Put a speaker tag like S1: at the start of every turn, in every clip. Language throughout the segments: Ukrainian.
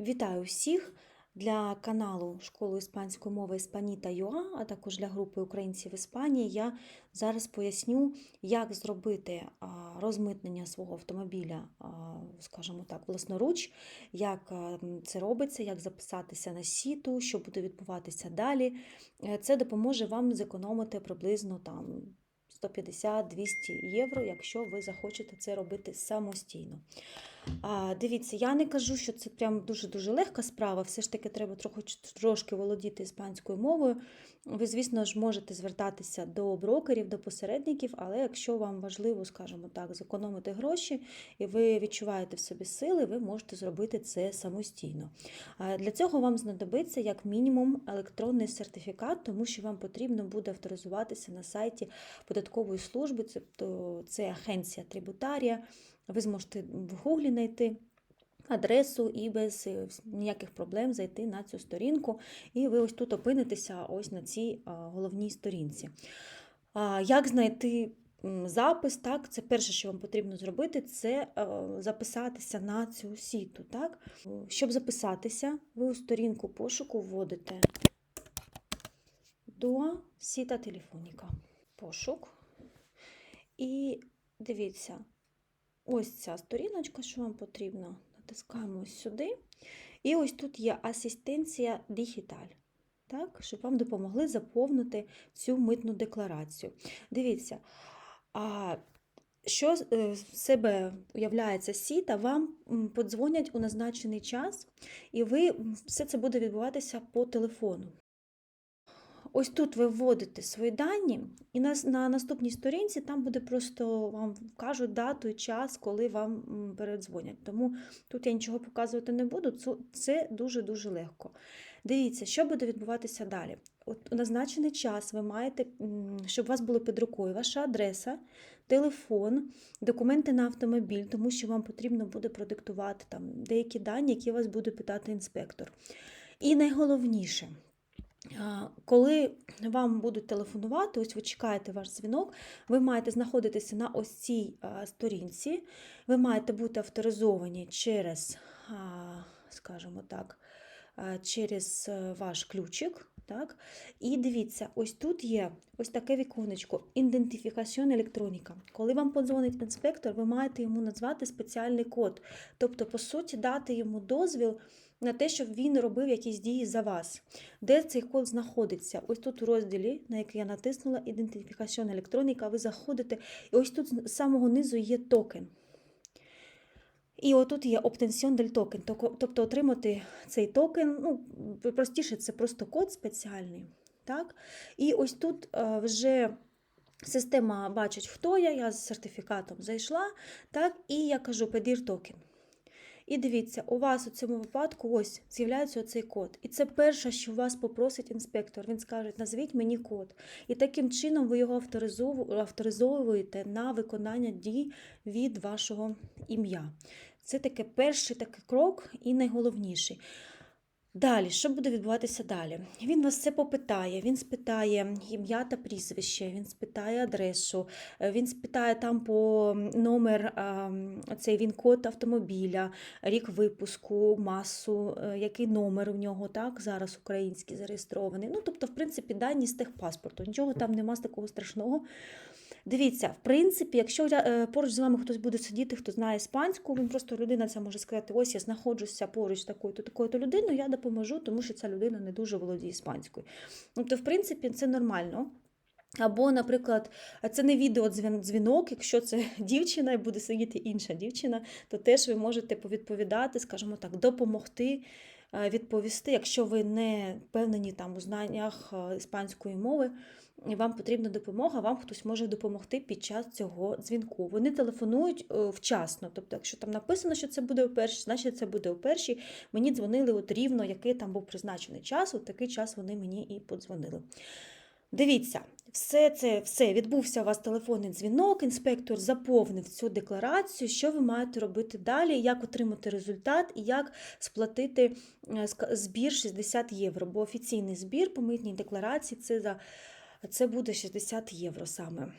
S1: Вітаю всіх для каналу Школи іспанської мови Іспаніта ЮА, а також для групи українців Іспанії. Я зараз поясню, як зробити розмитнення свого автомобіля, скажімо так, власноруч, як це робиться, як записатися на сіту, що буде відбуватися далі. Е, Це допоможе вам зекономити приблизно там 150-200 євро, якщо ви захочете це робити самостійно. А, дивіться, я не кажу, що це прям дуже-дуже легка справа. Все ж таки треба трохи, трошки володіти іспанською мовою. Ви, звісно ж, можете звертатися до брокерів, до посередників, але якщо вам важливо, скажімо так, зекономити гроші, і ви відчуваєте в собі сили, ви можете зробити це самостійно. Для цього вам знадобиться як мінімум електронний сертифікат, тому що вам потрібно буде авторизуватися на сайті податкової служби, це, то це агенція трибутарія. Ви зможете в гуглі знайти адресу і без е, ніяких проблем зайти на цю сторінку. І ви ось тут опинитеся ось на цій головній сторінці. Як знайти запис? Так, це перше, що вам потрібно зробити, це е, записатися на цю сіту. Так? Щоб записатися, ви у сторінку пошуку вводите до сіта телефоніка. Пошук. І дивіться, ось ця сторіночка, що вам потрібно. Натискаємо ось сюди. І ось тут є асистенція дігіталь. Так, щоб вам допомогли заповнити цю митну декларацію. Дивіться, а що з себе уявляється сіта, вам подзвонять у назначений час, і ви все це буде відбуватися по телефону. Ось тут ви вводите свої дані, і на, на наступній сторінці там буде просто вам кажуть дату і час, коли вам передзвонять. Тому тут я нічого показувати не буду, це дуже-дуже легко. Дивіться, що буде відбуватися далі. От У назначений час ви маєте, щоб у вас було під рукою ваша адреса, телефон, документи на автомобіль, тому що вам потрібно буде продиктувати там деякі дані, які вас буде питати інспектор. І найголовніше. Коли вам будуть телефонувати, ось ви чекаєте ваш дзвінок, ви маєте знаходитися на ось цій сторінці, ви маєте бути авторизовані через, скажімо так, через е, ваш ключик. Так? І дивіться, ось тут є ось таке віконечко ідентифікаціон електроніка. Коли вам подзвонить інспектор, ви маєте йому назвати спеціальний код. Тобто, по суті, дати йому дозвіл на те, щоб він робив якісь дії за вас. Де цей код знаходиться? Ось тут у розділі, на який я натиснула ідентифікаціон електроніка, ви заходите, і ось тут з самого низу є токен. І отут є обтенсіон дель токен, тобто отримати цей токен, ну, простіше, це просто код спеціальний. Так? І ось тут вже система бачить, хто я, я з сертифікатом зайшла, так, і я кажу педір токен. І дивіться, у вас у цьому випадку ось з'являється оцей код. І це перше, що вас попросить інспектор. Він скаже, назвіть мені код. І таким чином ви його авторизовуєте на виконання дій від вашого ім'я. Це таке перший такий крок і найголовніший. Далі, що буде відбуватися далі? Він вас все попитає, він спитає ім'я та прізвище, він спитає адресу, він спитає там по номер, цей він код автомобіля, рік випуску, масу, е, який номер у нього так, зараз український зареєстрований. Ну, тобто, в принципі, дані з техпаспорту. Нічого там нема з такого страшного. Дивіться, в принципі, якщо е, поруч з вами хтось буде сидіти, хто знає іспанську, він просто людина це може сказати: ось я знаходжуся поруч з такою-то такою-то людиною, я допоможу, тому що ця людина не дуже володіє іспанською. Тобто, в принципі, це нормально. Або, наприклад, це не відеодзвінок, якщо це дівчина і буде сидіти інша дівчина, то теж ви можете повідповідати, скажімо так, допомогти. Відповісти, якщо ви не впевнені там у знаннях іспанської мови, вам потрібна допомога, вам хтось може допомогти під час цього дзвінку. Вони телефонують е, вчасно. Тобто, якщо там написано, що це буде у першій, значить це буде у першій. Мені дзвонили от рівно, який там був призначений час, от такий час вони мені і подзвонили. Дивіться, все це все відбувся у вас телефонний дзвінок, інспектор заповнив цю декларацію, що ви маєте робити далі, як отримати результат і як сплатити е, збір 60 євро. Бо офіційний збір по митній декларації це за це буде 60 євро саме.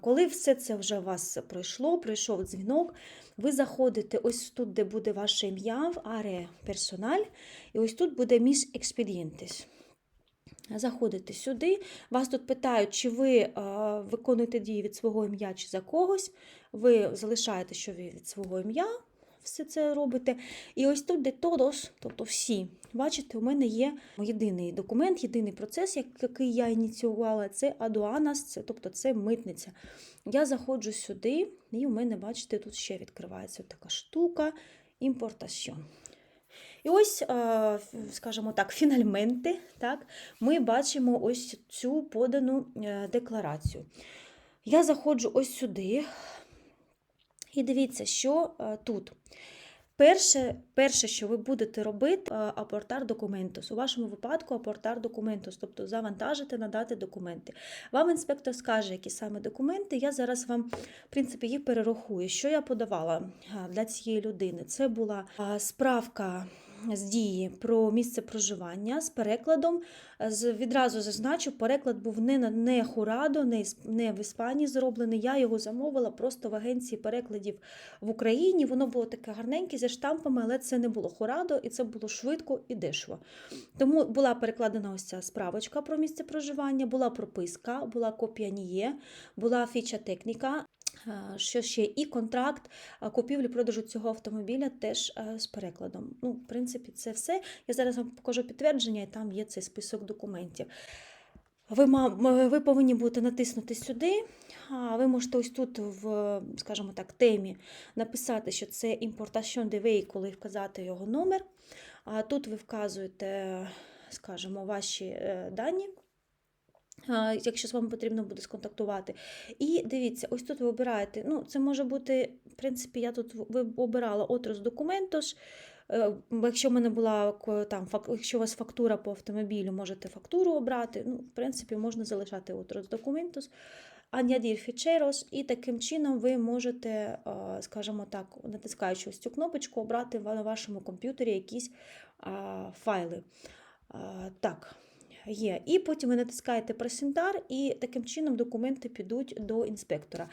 S1: Коли все це вже у вас пройшло, прийшов дзвінок, ви заходите ось тут, де буде ваше ім'я, в аре персональ, і ось тут буде міс експедієнтес. Заходите сюди, вас тут питають, чи ви виконуєте дії від свого ім'я чи за когось. Ви залишаєте, що ви від свого ім'я все це робите. І ось тут де todos, тобто всі. Бачите, у мене є єдиний документ, єдиний процес, який я ініціювала, це адуанас, це, тобто це митниця. Я заходжу сюди, і у мене, бачите, тут ще відкривається така штука імпортаціон. І ось, скажімо так, фінальменти, так, ми бачимо ось цю подану е, декларацію. Я заходжу ось сюди, і дивіться, що е, тут. Перше, перше, що ви будете робити, е, апортар документус. У вашому випадку апортар документус, тобто завантажити, надати документи. Вам інспектор скаже, які саме документи. Я зараз вам, в принципі, їх перерахую. Що я подавала для цієї людини? Це була справка. З дії про місце проживання з перекладом. З, відразу зазначу, переклад був не на не Хурадо, не в Іспанії зроблений. Я його замовила просто в агенції перекладів в Україні. Воно було таке гарненьке зі штампами, але це не було Хурадо, і це було швидко і дешево. Тому була перекладена ось ця справочка про місце проживання, була прописка, була копія НІЄ, була фіча техніка. Е, Що ще і контракт е, купівлі-продажу цього автомобіля теж е, з перекладом. Ну, в принципі, це все. Я зараз вам покажу підтвердження, і там є цей список документів. Ви, ви повинні будете натиснути сюди. А ви можете ось тут, в, скажімо так, темі написати, що це importation de vehicle і вказати його номер. А тут ви вказуєте, скажімо, ваші дані. Якщо з вами потрібно буде сконтактувати. І дивіться, ось тут ви обираєте. Ну, це може бути, в принципі, я тут обирала отрос документус. Е, Якщо в мене була там, якщо у вас фактура по автомобілю, можете фактуру обрати. Ну, в принципі, можна залишати отрос документус. Añadir ficheros, і таким чином ви можете, е, скажімо так, натискаючи ось цю кнопочку, обрати на вашому комп'ютері якісь файли. Так, є. І потім ви натискаєте пресентар, і таким чином документи підуть до інспектора.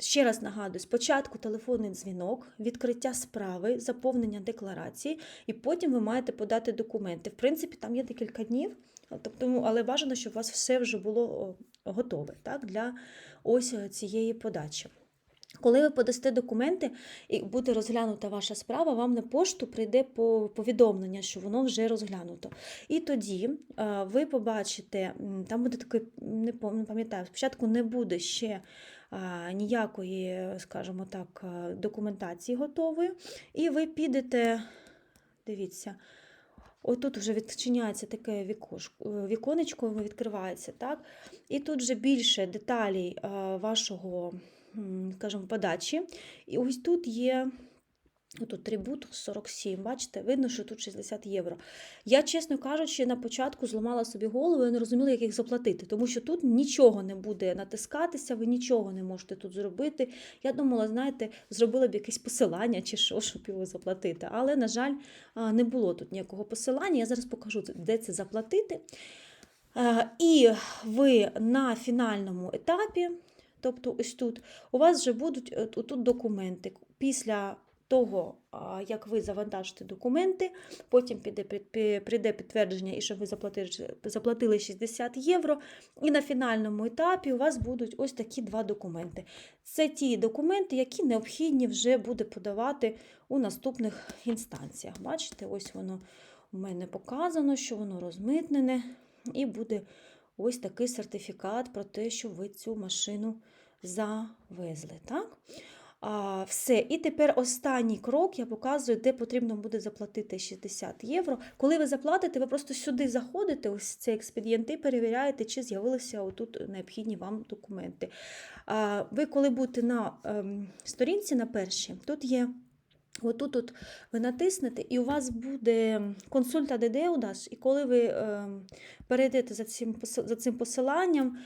S1: Ще раз нагадую: спочатку телефонний дзвінок, відкриття справи, заповнення декларації, і потім ви маєте подати документи. В принципі, там є декілька днів, тобто, ну, але бажано, щоб у вас все вже було готове так, для ось е, цієї подачі. Коли ви подасте документи і буде розглянута ваша справа, вам на пошту прийде повідомлення, що воно вже розглянуто. І тоді е, ви побачите, там буде такий, не пам'ятаю, спочатку не буде ще ніякої, скажімо так, е, документації готової, і ви підете, дивіться. Отут вже відчиняється таке вікошко, е, віконечко, відкривається, так? І тут вже більше деталей е, вашого, скажімо, подачі. І ось тут є. Тут трибут 47, бачите, видно, що тут 60 євро. Я, чесно кажучи, на початку зламала собі голову і не розуміла, як їх заплатити, тому що тут нічого не буде натискатися, ви нічого не можете тут зробити. Я думала, знаєте, зробила б якесь посилання чи що, щоб його заплатити. Але, на жаль, не було тут ніякого посилання. Я зараз покажу, де це заплатити. Е, І ви на фінальному етапі, тобто ось тут, у вас вже будуть е, тут документи. Після того, як ви завантажите документи, потім піде, прийде підтвердження, і що ви заплатили, заплатили 60 євро. І на фінальному етапі у вас будуть ось такі два документи. Це ті документи, які необхідні вже буде подавати у наступних інстанціях. Бачите, ось воно у мене показано, що воно розмитнене, і буде ось такий сертифікат про те, що ви цю машину завезли. Так? А, все. І тепер останній крок я показую, де потрібно буде заплатити 60 євро. Коли ви заплатите, ви просто сюди заходите, ось цей експедієнт, і перевіряєте, чи з'явилися отут необхідні вам документи. А, ви, коли будете на ем, сторінці на першій, тут є Отут от ви натиснете, і у вас буде консульта ДДУДАС, і коли ви е, перейдете за цим, за цим посиланням,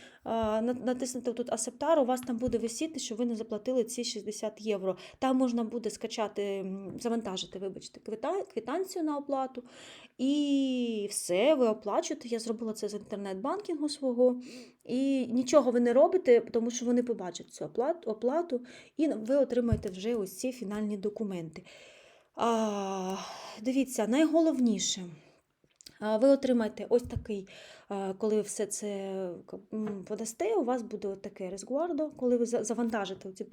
S1: натиснете тут Асептар, у вас там буде висіти, що ви не заплатили ці 60 євро. Там можна буде скачати, завантажити, вибачте, квитанцію на оплату. І все, ви оплачуєте. Я зробила це з інтернет-банкінгу свого. І нічого ви не робите, тому що вони побачать цю оплату і ви отримаєте вже ось ці фінальні документи. А, дивіться, найголовніше. Ви отримаєте ось такий, коли ви все це подасте, у вас буде таке резгуардо, коли ви за- завантажите ці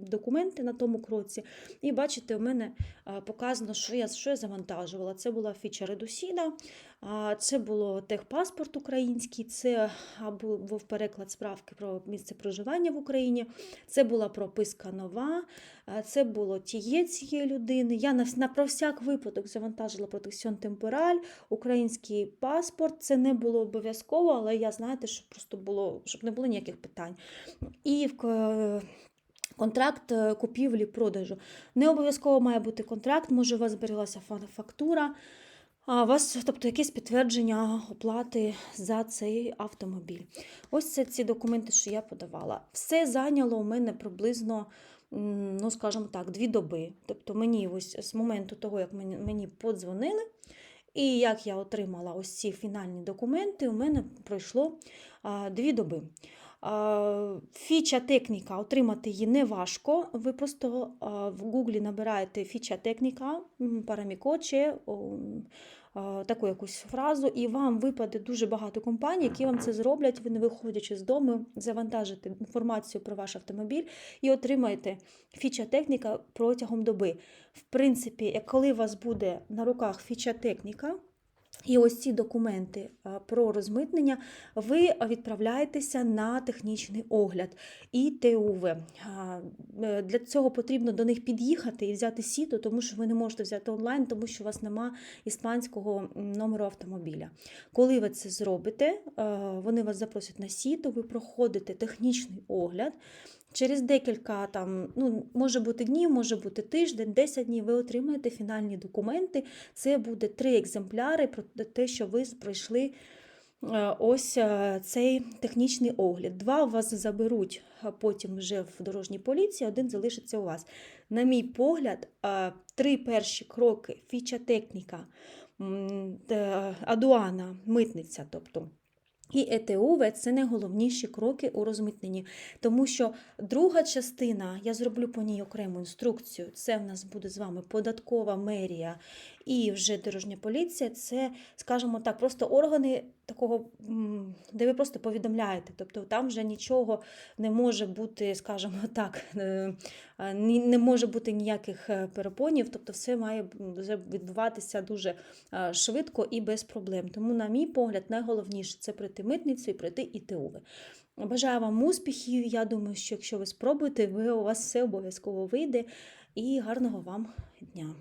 S1: документи на тому кроці. І бачите, у мене показано, що я, що я завантажувала. Це була фіча редусіда, це було техпаспорт український, це а, бу- був переклад справки про місце проживання в Україні, це була прописка нова, це було тіє цієї людини. Я на, на про всяк випадок завантажила протекціон темпораль, український паспорт. Це не було обов'язково, але я знаєте, щоб просто було, щоб не було ніяких питань. І в контракт е, купівлі-продажу. Не обов'язково має бути контракт, може у вас збереглася фа- фактура. А у вас, тобто, якесь підтвердження оплати за цей автомобіль. Ось це ці документи, що я подавала. Все зайняло у мене приблизно, ну скажімо так, дві доби. Тобто мені ось з моменту того, як мені подзвонили, і як я отримала ось ці фінальні документи, у мене пройшло дві доби. Фіча техніка, отримати її не важко. Ви просто в Гуглі набираєте фіча техніка, параміко таку якусь фразу, і вам випаде дуже багато компаній, які вам це зроблять. Ви не виходячи з дому, завантажите інформацію про ваш автомобіль і отримаєте фіча техніка протягом доби. В принципі, коли у вас буде на руках фіча техніка, і ось ці документи про розмитнення, ви відправляєтеся на технічний огляд і ТУВ. Е, Для цього потрібно до них під'їхати і взяти сіто, тому що ви не можете взяти онлайн, тому що у вас нема іспанського номеру автомобіля. Коли ви це зробите, е, вони вас запросять на сіто, ви проходите технічний огляд. Через декілька там, ну, може бути днів, може бути тиждень, 10 днів, ви отримаєте фінальні документи. Це буде три екземпляри про те, що ви пройшли е, ось е, цей технічний огляд. Два у вас заберуть потім вже в дорожній поліції, один залишиться у вас. На мій погляд, е, три перші кроки фіча техніка, адуана, митниця, тобто. І ЕТУВ це найголовніші кроки у розмитненні, тому що друга частина, я зроблю по ній окрему інструкцію. Це в нас буде з вами податкова мерія і вже дорожня поліція. Це, скажімо так, просто органи такого, де ви просто повідомляєте. Тобто там вже нічого не може бути, скажімо так, е, е, не може бути ніяких е, перепонів. Тобто, все має відбуватися дуже швидко і без проблем. Тому, на мій погляд, найголовніше це пройти митницю і пройти ІТУ. Бажаю вам успіхів. Я думаю, що якщо ви спробуєте, ви у вас все обов'язково вийде. І гарного вам дня!